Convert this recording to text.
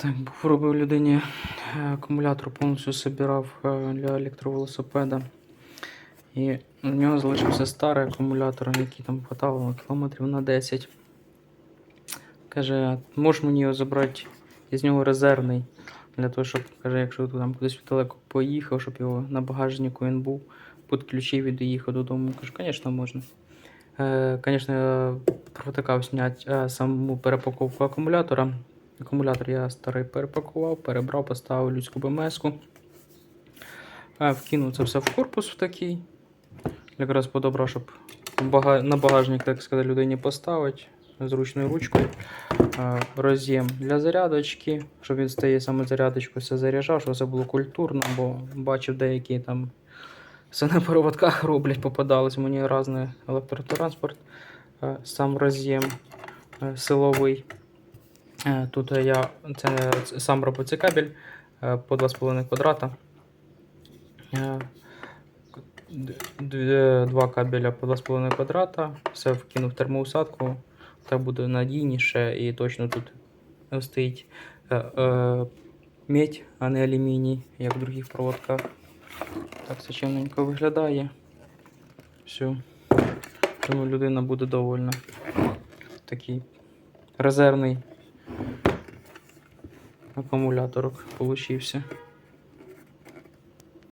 Так, був робив людині е, акумулятор, повністю собирав е, для електровелосипеда. І в нього залишився старий акумулятор, який там хватало кілометрів на 10. Каже, можеш мені його забрати із нього резервний. Для того, щоб, каже, якщо там кудись далеко поїхав, щоб його на багажнику він був, підключив і доїхав додому. Кажу, звісно, можна. Е, Звісно, я провтикав зняти е, саму перепаковку акумулятора. Акумулятор я старий перепакував, перебрав, поставив людську БМС-ку. Е, Вкинув це все в корпус в такий. Якраз подобрав, щоб на багажник, так сказати, людині поставити зручною ручкою. Е, Роз'єм для зарядочки, щоб він стає саме зарядочку, все заряджав, щоб все було культурно, бо бачив деякі там все на проводках роблять, попадались мені різний електротранспорт. Е, Сам роз'єм силовий. Е, Тут я це, сам робив цей кабель е, по 2,5 квадрата. Е, Два кабеля по 2,5 квадрата. Все вкинув в термоусадку. Так буде надійніше і точно тут стоїть е, е, медь, а не алюміній, як в других проводках. Так це чимненько виглядає. Все. Тому людина буде довольна. Такий резервний акумуляторок получився.